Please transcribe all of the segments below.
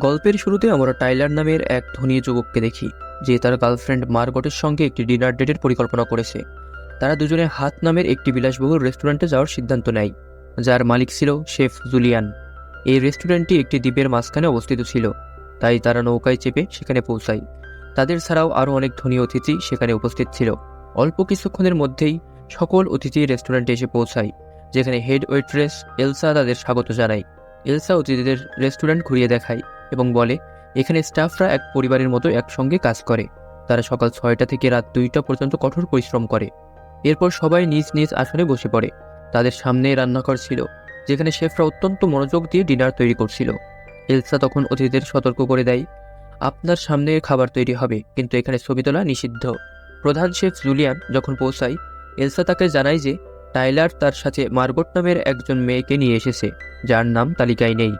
গল্পের শুরুতে আমরা টাইলার নামের এক ধনী যুবককে দেখি, যে তার গার্লফ্রেন্ড মার্গটের সঙ্গে একটি ডিনার ডেটের পরিকল্পনা করেছে। তারা দুজনে হাত নামের একটি বিলাসবহুল রেস্টুরেন্টে যাওয়ার সিদ্ধান্ত নেয়, যার মালিক ছিল শেফ জুলিয়ান। এই রেস্টুরেন্টটি একটি দ্বীপের মাঝখানে অবস্থিত ছিল, তাই তারা নৌকায় চেপে সেখানে পৌঁছায়। তাদের ছাড়াও আরও অনেক ধনী অতিথি সেখানে উপস্থিত ছিল। অল্প কিছুক্ষণের মধ্যেই সকল অতিথি রেস্টুরেন্টে এসে পৌঁছায়, যেখানে হেড ওয়েট্রেস এলসা তাদের স্বাগত জানায়। এলসা অতিথিদের রেস্টুরেন্ট ঘুরিয়ে দেখায়। এবং বলে, এখানে স্টাফরা এক পরিবারের মতো একসঙ্গে কাজ করে। তারা সকাল ছয়টা থেকে রাত দুইটা পর্যন্ত কঠোর পরিশ্রম করে। এরপর সবাই নিজ নিজ আসনে বসে পড়ে। তাদের সামনে রান্নাঘর ছিল, যেখানে শেফরা অত্যন্ত মনোযোগ দিয়ে ডিনার তৈরি করছিল। এলসা তখন অতিথিদের সতর্ক করে দেয়, আপনার সামনে খাবার তৈরি হবে, কিন্তু এখানে ছবি তোলা নিষিদ্ধ। প্রধান শেফ জুলিয়ান যখন পৌঁছায়, এলসা তাকে জানায় যে, টাইলার তার সাথে মার্গট নামের একজন মেয়েকে নিয়ে এসেছে, যার নাম তালিকায় নেই।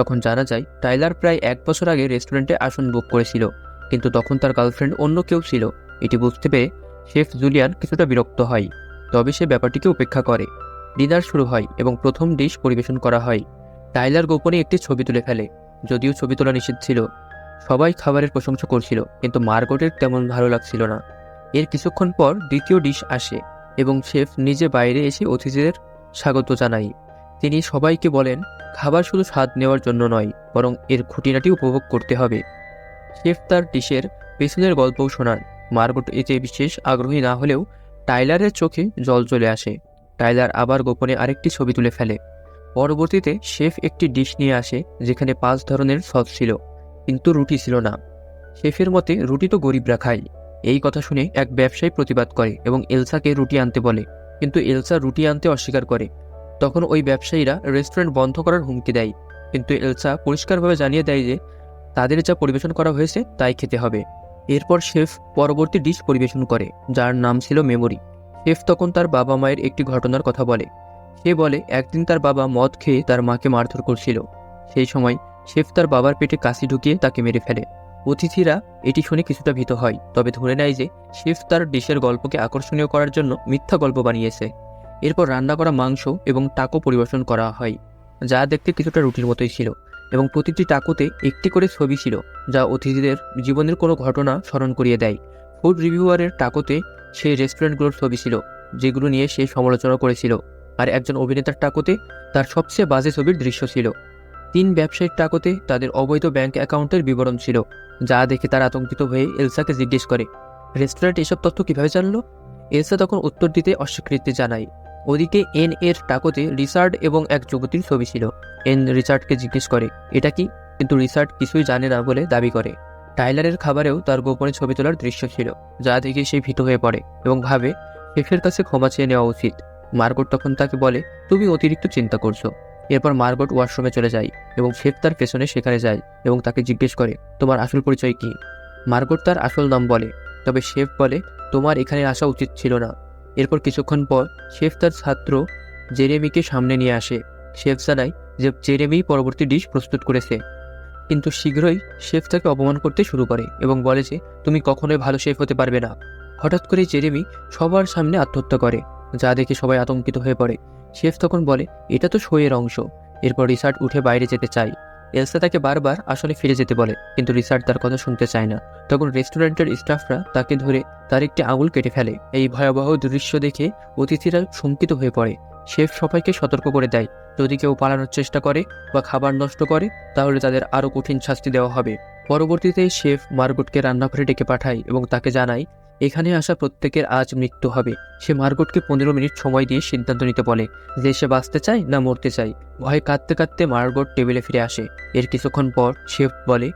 তখন জানা যায়, টাইলার প্রায় এক বছর আগে রেস্টুরেন্টে আসন বুক করেছিল, কিন্তু তখন তার গার্লফ্রেন্ড অন্য কেউ ছিল। এটি বুঝতে পেরে শেফ জুলিয়ান কিছুটা বিরক্ত হয়, তবে সে ব্যাপারটিকে উপেক্ষা করে। ডিনার শুরু হয় এবং প্রথম ডিশ পরিবেশন করা হয়। টাইলার গোপনে একটি ছবি তুলে ফেলে, যদিও ছবি তোলা নিষিদ্ধ ছিল। সবাই খাবারের প্রশংসা করছিল, কিন্তু মার্গটের তেমন ভালো লাগছিল না। এর কিছুক্ষণ পর দ্বিতীয় ডিশ আসে এবং শেফ নিজে বাইরে এসে অতিথিদের স্বাগত জানায়। তিনি সবাইকে বলেন খাবার শুধু স্বাদ নেওয়ার জন্য নয়, বরং এর খুঁটিনাটি উপভোগ করতে হবে। শেফ তার ডিশের পেছনের গল্পও শোনান। মার্গট এতে বিশেষ আগ্রহী না হলেও টাইলারের চোখে জল চলে আসে। টাইলার আবার গোপনে আরেকটি ছবি তুলে ফেলে। পরবর্তীতে শেফ একটি ডিশ নিয়ে আসে, যেখানে পাঁচ ধরনের সস ছিল, কিন্তু রুটি ছিল না। শেফের মতে, রুটি তো গরিবরা খায় এই কথা শুনে এক ব্যবসায়ী প্রতিবাদ করে এবং এলসাকে রুটি আনতে বলে। কিন্তু এলসা রুটি আনতে অস্বীকার করে। তখন ওই ব্যবসায়ীরা রেস্টুরেন্ট বন্ধ করার হুমকি দেয়। কিন্তু এলসা পরিষ্কারভাবে জানিয়ে দেয় যে, তাদের যা পরিবেশন করা হয়েছে তাই খেতে হবে। এরপর শেফ পরবর্তী ডিশ পরিবেশন করে, যার নাম ছিল মেমোরি শেফ তখন তার বাবা মায়ের একটি ঘটনার কথা বলে। সে বলে, একদিন তার বাবা মদ খেয়ে তার মাকে মারধর করছিল। সেই সময় শেফ তার বাবার পেটে কাশি ঢুকিয়ে তাকে মেরে ফেলে। অতিথিরা এটি শুনে কিছুটা ভীত হয়, তবে ধরে নেয় যে, শেফ তার ডিশের গল্পকে আকর্ষণীয় করার জন্য মিথ্যা গল্প বানিয়েছে। এরপর রান্না করা মাংস এবং টাকো পরিবেশন করা হয়, যা দেখতে কিছুটা রুটির মতোই ছিল এবং প্রতিটি টাকোতে একটি করে ছবি ছিল, যা অতিথিদের জীবনের কোনো ঘটনা স্মরণ করিয়ে দেয়। ফুড রিভিউয়ারের টাকোতে সেই রেস্টুরেন্টগুলোর ছবি ছিল, যেগুলো নিয়ে সে সমালোচনা করেছিল, আর একজন অভিনেতার টাকোতে তার সবচেয়ে বাজে ছবির দৃশ্য ছিল। তিন ব্যবসায়িক টাকোতে তাদের অবৈধ ব্যাংক অ্যাকাউন্টের বিবরণ ছিল, যা দেখে তারা আতঙ্কিত হয়ে এলসাকে জিজ্ঞেস করে, রেস্টুরেন্ট এসব তথ্য কীভাবে জানলো? এলসা তখন উত্তর দিতে অস্বীকৃতি জানায়। ওদিকে এন এর টাকোতে রিচার্ড এবং এক যুবতীর ছবি ছিল। এন রিচার্ডকে জিজ্ঞেস করে, এটা কি? কিন্তু রিচার্ড কিছুই জানে না বলে দাবি করে। টাইলারের খাবারেও তার গোপনে ছবি তোলার দৃশ্য ছিল, যা দেখে সে ভীত হয়ে পড়ে এবং ভাবে শেফের কাছে ক্ষমা চেয়ে নেওয়া উচিত। মার্গট তখন তাকে বলে, তুমি অতিরিক্ত চিন্তা করছ। এরপর মার্গট ওয়াশরুমে চলে যায় এবং শেফ তার পেছনে সেখানে যায় এবং তাকে জিজ্ঞেস করে, তোমার আসল পরিচয় কি? মার্গট তার আসল নাম বলে, তবে শেফ বলে, তোমার এখানে আসা উচিত ছিল না। এরপর কিছুক্ষণ পর শেফ তার ছাত্র জেরেমিকে সামনে নিয়ে আসে। শেফ জানায় যে জেরেমি পরবর্তী ডিশ প্রস্তুত করেছে। কিন্তু শীঘ্রই শেফ তাকে অপমান করতে শুরু করে এবং বলে যে, তুমি কখনোই ভালো শেফ হতে পারবে না। হঠাৎ করে জেরেমি সবার সামনে আত্মহত্যা করে, যা দেখে সবাই আতঙ্কিত হয়ে পড়ে। শেফ তখন বলে, এটা তো শোয়ের অংশ। এরপর রিসার্ট উঠে বাইরে যেতে চায়। এলসা তাকে বারবার আসলে ফিরে যেতে বলে, কিন্তু রিসার্ট তার কথা শুনতে চায় না। তখন রেস্টুরেন্টের স্টাফরা তাকে ধরে তার একটি আঙুল কেটে ফেলে। এই ভয়াবহ দৃশ্য দেখে অতিথিরা শঙ্কিত হয়ে পড়ে। শেফ সবাইকে সতর্ক করে দেয়। যদি কেউ পালানোর চেষ্টা করে বা খাবার নষ্ট করে, তাহলে তাদের আরও কঠিন শাস্তি দেওয়া হবে। পরবর্তীতে শেফ মার্গটকে রান্নাঘরে ডেকে পাঠায় এবং তাকে জানায় এখানে আসা প্রত্যেকের আজ মৃত্যু হবে। সে মার্গটকে পনেরো মিনিট সময় দিয়ে সিদ্ধান্ত নিতে বলে, যে সে বাঁচতে চায় না মরতে চায়। ভয়ে কাঁদতে কাঁদতে মার্গট টেবিলে ফিরে আসে। এর কিছুক্ষণ পর শেফ বলে,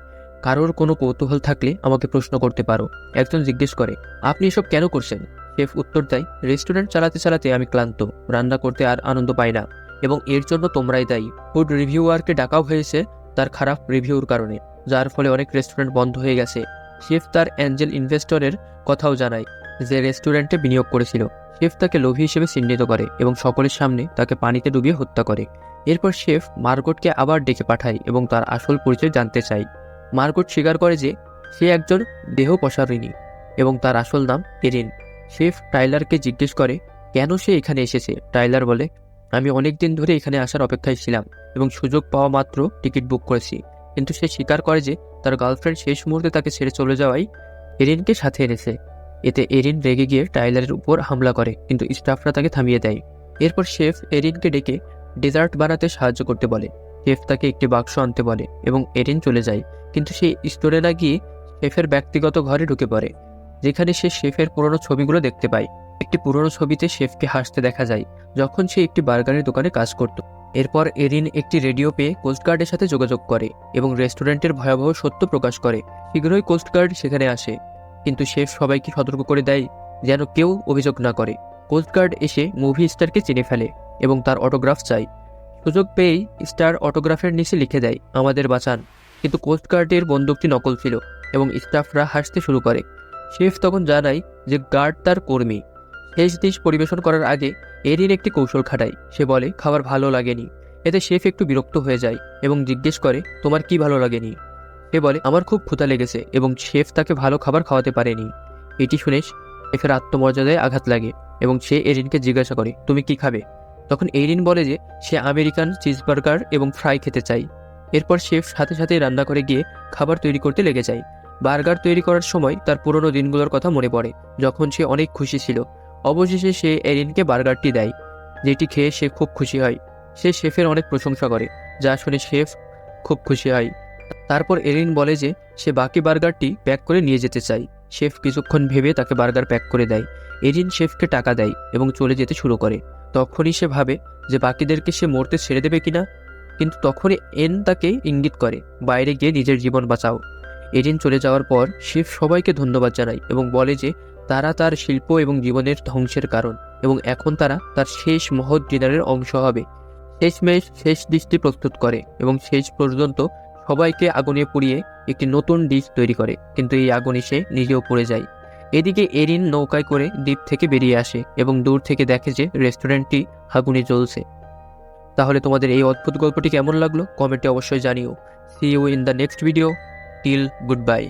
কারোর কোনো কৌতূহল থাকলে আমাকে প্রশ্ন করতে পারো। একজন জিজ্ঞেস করে, আপনি এসব কেন করছেন? শেফ উত্তর দেয়, রেস্টুরেন্ট চালাতে চালাতে আমি ক্লান্ত, রান্না করতে আর আনন্দ পাই না, এবং এর জন্য তোমরাই দায়ী। ফুড রিভিউয়ারকে ডাকাও হয়েছে তার খারাপ রিভিউর কারণে, যার ফলে অনেক রেস্টুরেন্ট বন্ধ হয়ে গেছে। শেফ তার অ্যাঞ্জেল ইনভেস্টরের কথাও জানায় যে রেস্টুরেন্টে বিনিয়োগ করেছিল। শেফ তাকে লোভী হিসেবে চিহ্নিত করে এবং সকলের সামনে তাকে পানিতে ডুবিয়ে হত্যা করে। এরপর শেফ মার্গটকে আবার ডেকে পাঠায় এবং তার আসল পরিচয় জানতে চায়। মার্গট স্বীকার করে যে সে একজন দেহ প্রসারিণী এবং তার আসল নাম এরিন শেফ টাইলারকে জিজ্ঞেস করে, কেন সে এখানে এসেছে? টাইলার বলে, আমি অনেক দিন ধরে এখানে আসার অপেক্ষায় ছিলাম এবং সুযোগ পাওয়া মাত্র টিকিট বুক করেছি। কিন্তু সে স্বীকার করে যে তার গার্লফ্রেন্ড শেষ মুহূর্তে তাকে ছেড়ে চলে যাওয়ায় এরিনকে সাথে এনেছে। এতে এরিন রেগে গিয়ে টাইলারের উপর হামলা করে, কিন্তু স্টাফরা তাকে থামিয়ে দেয়। এরপর শেফ এরিনকে ডেকে ডেজার্ট বানাতে সাহায্য করতে বলে। শেফ তাকে একটি বাক্স আনতে বলে এবং এরিন চলে যায়। কিন্তু সে স্টোরে না গিয়ে শেফের ব্যক্তিগত ঘরে ঢুকে পড়ে, যেখানে সে শেফের পুরনো ছবিগুলো দেখতে পায়। একটি পুরনো ছবিতে শেফকে হাসতে দেখা যায়, যখন সে একটি বার্গারের দোকানে কাজ করত। এরপর এরিন একটি রেডিও পেয়ে কোস্টগার্ডের সাথে যোগাযোগ করে এবং রেস্টুরেন্টের ভয়াবহ সত্য প্রকাশ করে। শীঘ্রই কোস্টগার্ড সেখানে আসে। কিন্তু শেফ সবাইকে সতর্ক করে দেয় যেন কেউ অভিযোগ না করে। কোস্টগার্ড এসে মুভি স্টারকে চিনে ফেলে এবং তার অটোগ্রাফ চায়। সুযোগ পেয়েই স্টার অটোগ্রাফের নিচে লিখে দেয়, আমাদের বাঁচান। কিন্তু কোস্টগার্ডের বন্দুকটি নকল ছিল এবং স্টাফরা হাসতে শুরু করে। শেফ তখন জানায় যে গার্ড তার কর্মী। শেষ ডিশ পরিবেশন করার আগে এরিন একটি কৌশল খাটায়। সে বলে, খাবার ভালো লাগেনি। এতে শেফ একটু বিরক্ত হয়ে যায় এবং জিজ্ঞেস করে, তোমার কি ভালো লাগেনি? সে বলে, আমার খুব ক্ষুধা লেগেছে এবং শেফ তাকে ভালো খাবার খাওয়াতে পারেনি। এটি শুনে শেফের আত্মমর্যাদায় আঘাত লাগে এবং সে এরিনকে জিজ্ঞাসা করে, তুমি কি খাবে? তখন এরিন বলে যে, সে আমেরিকান চিজবার্গার এবং ফ্রাই খেতে চায় এরপর শেফ সাথে সাথে রান্না করে গিয়ে খাবার তৈরি করতে লেগে যায়। বার্গার তৈরি করার সময় তার পুরনো দিনগুলোর কথা মনে পড়ে, যখন সে অনেক খুশি ছিল। অবশেষে সে এরিনকে বার্গারটি দেয়, যেটি খেয়ে সে খুব খুশি হয়। সে শেফের অনেক প্রশংসা করে, যা শুনে শেফ খুব খুশি হয়। তারপর এরিন বলে যে সে বাকি বার্গারটি প্যাক করে নিয়ে যেতে চায়। শেফ কিছুক্ষণ ভেবে তাকে বার্গার প্যাক করে দেয়। এরিন শেফকে টাকা দেয় এবং চলে যেতে শুরু করে। তখনই সে ভাবে যে বাকিদেরকে সে মরতে ছেড়ে দেবে কিনা, কিন্তু তখনই এন তাকে ইঙ্গিত করে, বাইরে গিয়ে নিজের জীবন বাঁচাও। এরিন চলে যাওয়ার পর শেফ সবাইকে ধন্যবাদ জানায় এবং বলে যে তারা তার শিল্প এবং জীবনের ধ্বংসের কারণ, এবং এখন তারা তার শেষ মহৎ ডিনারের অংশ হবে। শেষমেশ শেষ ডিশটি প্রস্তুত করে, এবং শেষ পর্যন্ত সবাইকে আগুনে পুড়িয়ে একটি নতুন ডিশ তৈরি করে, কিন্তু এই আগুনে সে নিজেও পড়ে যায়। এদিকে এরিন নৌকায় করে দ্বীপ থেকে বেরিয়ে আসে, এবং দূর থেকে দেখে যে রেস্টুরেন্টটি আগুনে জ্বলছে। তাহলে তোমাদের এই অদ্ভুত গল্পটি কেমন লাগল? কমেন্টে অবশ্যই জানিও। See you in the next video till good bye